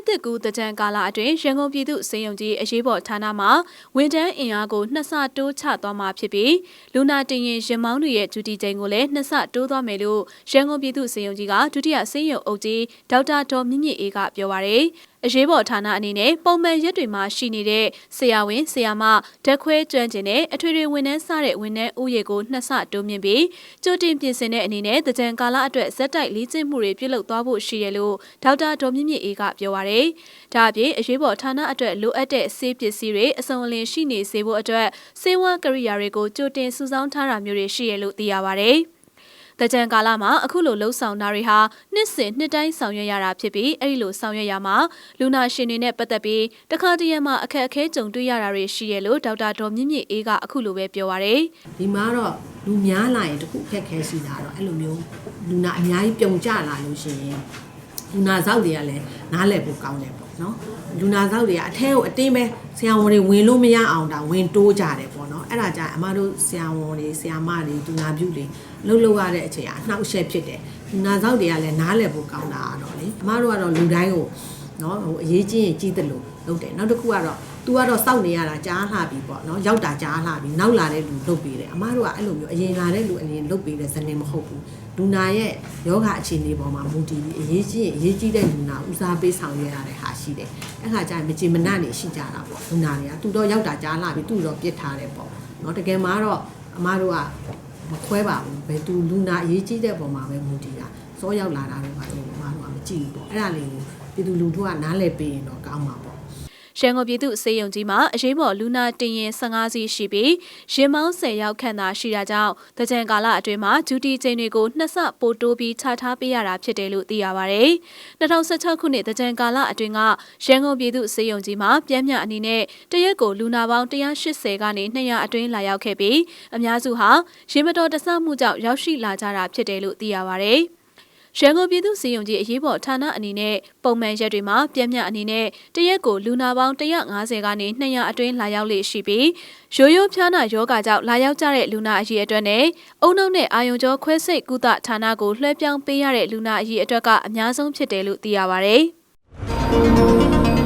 နှစ်သက်ကူတကြံကာလအတွင်းရန်ကုန်ပြည်သူစေယုံကြီးအရေးပေါ်ဌာနမှဝန်ထမ်းအင်အားကိုနှစ်ဆတိုးချသွားမှာဖြစ်ပြီးလူနာတင်ရင်ရင်မောင်းတွေရဲ့ဒုတိချိန်ကိုလည်းနှစ်ဆတိုးသွားမယ်လို့ရန်ကုန်ပြည်သူစေယုံကြီးကဒုတိယစေယုံအုပ်ကြီးဒေါက်တာဒေါ်မြင့်မြင့်အေးကပြောပါရယ် အရေးပေါ်ဌာနအနေနဲ့ပုံမှန်ရက်တွေမှာရှိနေတဲ့ဆရာဝန်ဆရာမဓာတ်ခွဲကျွမ်းကျင်တဲ့အထွေထွေဝန်ထမ်းစတဲ့ဝန်ထမ်းဥယေကိုနှစ်ဆတိုးမြင့်ပြီးကြိုတင်ပြင်ဆင်တဲ့အနေနဲ့တကြံကာလအတွက်ဇက်တိုက်လေ့ကျင့်မှုတွေပြုလုပ်သွားဖို့ရှိတယ်လို့ဒေါက်တာဒေါ်မြင့်မြင့်အေးကပြောပါရယ်ဒါအပြင်အရေးပေါ်ဌာနအတွက်လိုအပ်တဲ့ဆေးပစ္စည်းတွေအစုံအလင်ရှိနေစေဖို့အတွက်စေဝါကရိယာတွေကိုကြိုတင်စုဆောင်းထားတာမျိုးတွေရှိရလို့သိရပါရယ် တကြံကာလမှာအခုလိုလှုပ်ဆောင်တာတွေဟာနှစ်စဉ်နှစ်တိုင်းဆောင်ရွက်ရတာဖြစ်ပြီးအဲ့ဒီလိုဆောင်ရွက်ရမှာလူနာရှင်တွေနဲ့ပတ်သက်ပြီးတခါတရံမှာအခက်အခဲကြုံတွေ့ရတာတွေရှိရလို့ဒေါက်တာဒေါ်မြင့်မြင့်အေးကအခုလိုပဲပြောပါရယ်ဒီမှာတော့လူများလာရင်တခုအခက်ခဲရှိတာတော့အဲ့လိုမျိုးလူနာအများကြီးပြုံကြလာလို့ရှိရင်လူနာဇောက်တွေကလည်းနားလည်ဖို့ကောင်းတယ်ပေါ့နော်လူနာဇောက်တွေကအထဲကိုအတင်းပဲဆရာဝန်တွေဝင်လို့မရအောင်ဒါဝင်တိုးကြတယ်ပေါ့နော် အဲ့ဒါကြအမတို့ဆရာဝန်တွေဆရာမတွေလူနာပြုတွေလှုပ်လှုပ်ရတဲ့အချိန်အနှောက်အယှက်ဖြစ်တယ်လူနာဇောက်တွေကလည်းနားလည်ဖို့ကောင်းတာတော့လေအမတို့ကတော့လူတိုင်းကိုနော်ဟိုအရေးကြီးရင်ကြီးတယ်လို့လုပ်တယ်နောက်တစ်ခုကတော့ तू ကတော့စောင့်နေရတာကြားလှပြီပေါ့နော်ရောက်တာကြားလှပြီနောက်လာတဲ့လူလုတ်ပေးတယ်အမားတို့ကအဲ့လိုမျိုးအရင်လာတဲ့လူအရင်လုတ်ပေးတဲ့ဇနေမဟုတ်ဘူးလူနာရဲ့ယောဂအခြေအနေပေါ်မှာမူတည်ပြီးအရေးကြီးရင်အရေးကြီးတဲ့လူနာဦးစားပေးဆောင်ရွက်ရတဲ့ဟာရှိတယ်အဲ့ခါကျရင်မကြည်မနတ်နေရှိကြတာပေါ့လူနာတွေကသူတော့ရောက်တာကြားလှပြီသူ့တော့ပြစ်ထားတယ်ပေါ့နော်တကယ်မှာတော့အမားတို့ကမခွဲပါဘူးဘယ်သူလူနာအရေးကြီးတဲ့ပုံမှာပဲမူတည်တာစောရောက်လာတာတော့ဘာလို့အမားတို့ကမကြည့်ဘူးပေါ့အဲ့ဒါလေးကိုပြည်သူလူထုကနားလည်ပေးရင်တော့ကောင်းမှာပေါ့ ရန်ကုန်ပြည်သူ့စေယုံကြီးမှာအရေးပေါ်လူနာတင်ရင်15စီးရှိပြီးရင်မောင်း10ရောက်ခန့်သာရှိတာကြောင့်တကြံကာလအတွင်းမှာဒူတီချိန်တွေကိုနှစ်ဆပိုတိုးပြီးချထားပေးရတာဖြစ်တယ်လို့သိရပါဗျ။2016ခုနှစ်တကြံကာလအတွင်းကရန်ကုန်ပြည်သူ့စေယုံကြီးမှာပြင်းပြအနေနဲ့တရက်ကိုလူနာပေါင်း180ကနေ200အတွင်းလာရောက်ခဲ့ပြီးအများစုဟာရင်မတော်တဆမှုကြောင့်ရောက်ရှိလာကြတာဖြစ်တယ်လို့သိရပါဗျ။ ရန်ကုန်ပြည်သူ့စီယုံကြီးအရေးပေါ်ဌာနအနေနဲ့ပုံမှန်ရက်တွေမှာပြင်းပြအနေနဲ့တရက်ကိုလူနာပေါင်း150ကနေ200အတွင်းလာရောက်လေရှိပြီးရိုးရိုးဖျားနာယောဂါကြောင့်လာရောက်ကြတဲ့လူနာအရေအတွက်နဲ့အုံနောက်နဲ့အာယုံကြောခွဲစိတ်ကုသဌာနကိုလွှဲပြောင်းပေးရတဲ့လူနာအရေအတွက်ကအများဆုံးဖြစ်တယ်လို့သိရပါဗျ။